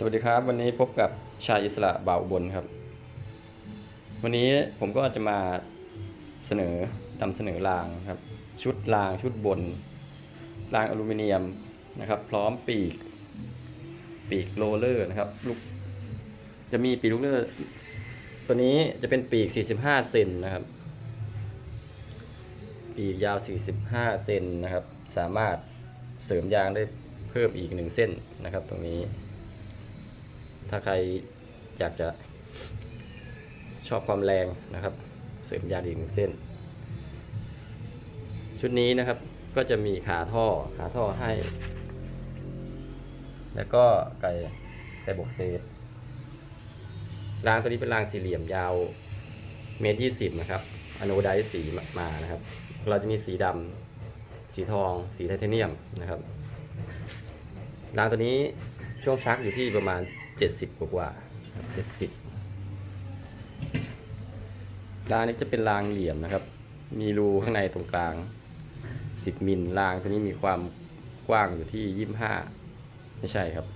สวัสดีครับ วันนี้พบกับชายอิสระบ่าวบนครับ วันนี้ผมก็จะมาเสนอนำเสนอรางครับ ชุดรางชุดบนรางอลูมิเนียมนะครับ พร้อมปีก ปีกโรลเลอร์นะครับลูกจะมีปีกโรลเลอร์ ตัวนี้จะเป็นปีก 45 เซนนะครับ ปีกยาว 45 เซนนะครับ สามารถเสริมยางได้เพิ่มอีก1เส้นนะครับ ตรงนี้ ถ้าใครอยากจะชอบความแรงนะครับ เสริมยางอีหนึ่งเส้น ชุดนี้นะครับก็จะมีขาท่อขาท่อให้ แล้วก็ไก่ไก่บกเซตรางตัวนี้เป็นรางสี่เหลี่ยมยาวเมตรยี่สิบนะครับอโนไดซ์สีมานะครับ เราจะมีสีดำสีทอง สีไทเทเนียมนะครับรางตัวนี้ช่วงชักอยู่ที่ประมาณ 70กว่ากว่าเจ็ดสิบรางนี้จะเป็นรางเหลี่ยมนะครับ มีรูข้างในตรงกลาง10มิลรางตัวนี้มีความกว้างอยู่ที่25ไม่ใช่ครับ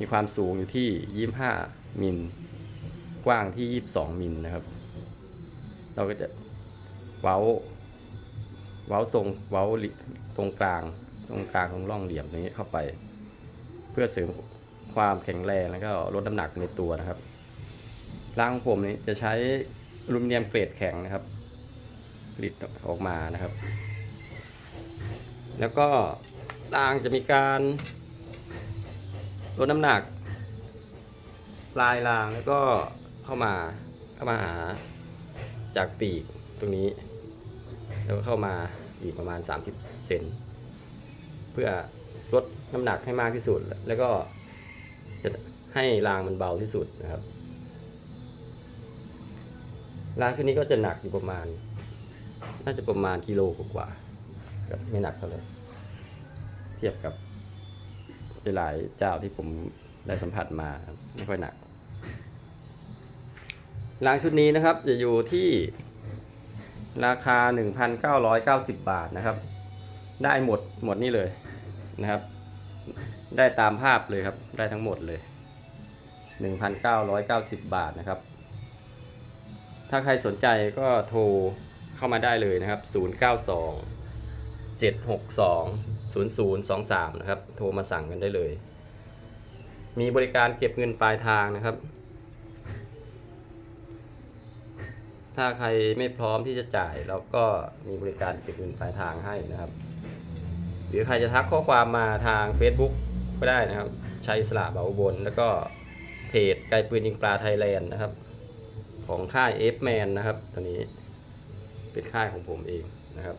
มีความสูงอยู่ที่25มิลกว้างที่22มิลนะครับ เราก็จะเว้า เว้าทรงเว้าตรงกลาง ตรงกลางของร่องเหลี่ยมตรงนี้เข้าไป เพื่อเสริม ความแข็งแรงแล้วก็ลดน้ำหนักในตัวนะครับรางของผมนี้จะใช้อลูมิเนียมเกรดแข็งนะครับผลิตออกมานะครับ แล้วก็รางจะมีการลดน้ำหนัก ปลายรางแล้วก็เข้ามาเข้ามาหาจากปีกตรงนี้ แล้วก็เข้ามาอีกประมาณ 30 เซนเพื่อลดน้ำหนักให้มากที่สุดแล้วก็ จะให้รางมันเบาที่สุดนะครับ รางชุดนี้ก็จะหนักอยู่ประมาณ น่าจะประมาณกิโลกว่าครับไม่หนักเท่าไหร่เทียบกับหลายเจ้าที่ผมได้สัมผัสมาไม่ค่อยหนักรางชุดนี้นะครับจะอยู่ที่ราคา 1,990 บาทนะครับ ได้หมดหมดนี่เลยนะครับ ได้ตามภาพเลยครับ ได้ทั้งหมดเลย 1,990 บาทนะครับ ถ้าใครสนใจก็โทรเข้ามาได้เลยนะครับ 092 762 0023 นะครับ โทรมาสั่งกันได้เลย มีบริการเก็บเงินปลายทางนะครับ ถ้าใครไม่พร้อมที่จะจ่ายเราก็มีบริการเก็บเงินปลายทางให้นะครับ หรือใครจะทักข้อความมาทาง Facebook ก็ได้นะครับชัยสละเบาอุบน แล้วก็เพจไกลปืนยิงปลาไทยแลนด์นะครับ ของค่าย F Man นะครับตัวนี้เป็นค่ายของผมเองนะครับ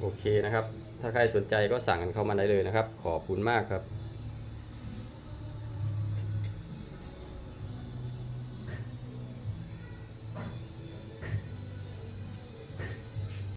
โอเคนะครับ ถ้าใครสนใจก็สั่งกันเข้ามาได้เลยนะครับ ขอบคุณมากครับ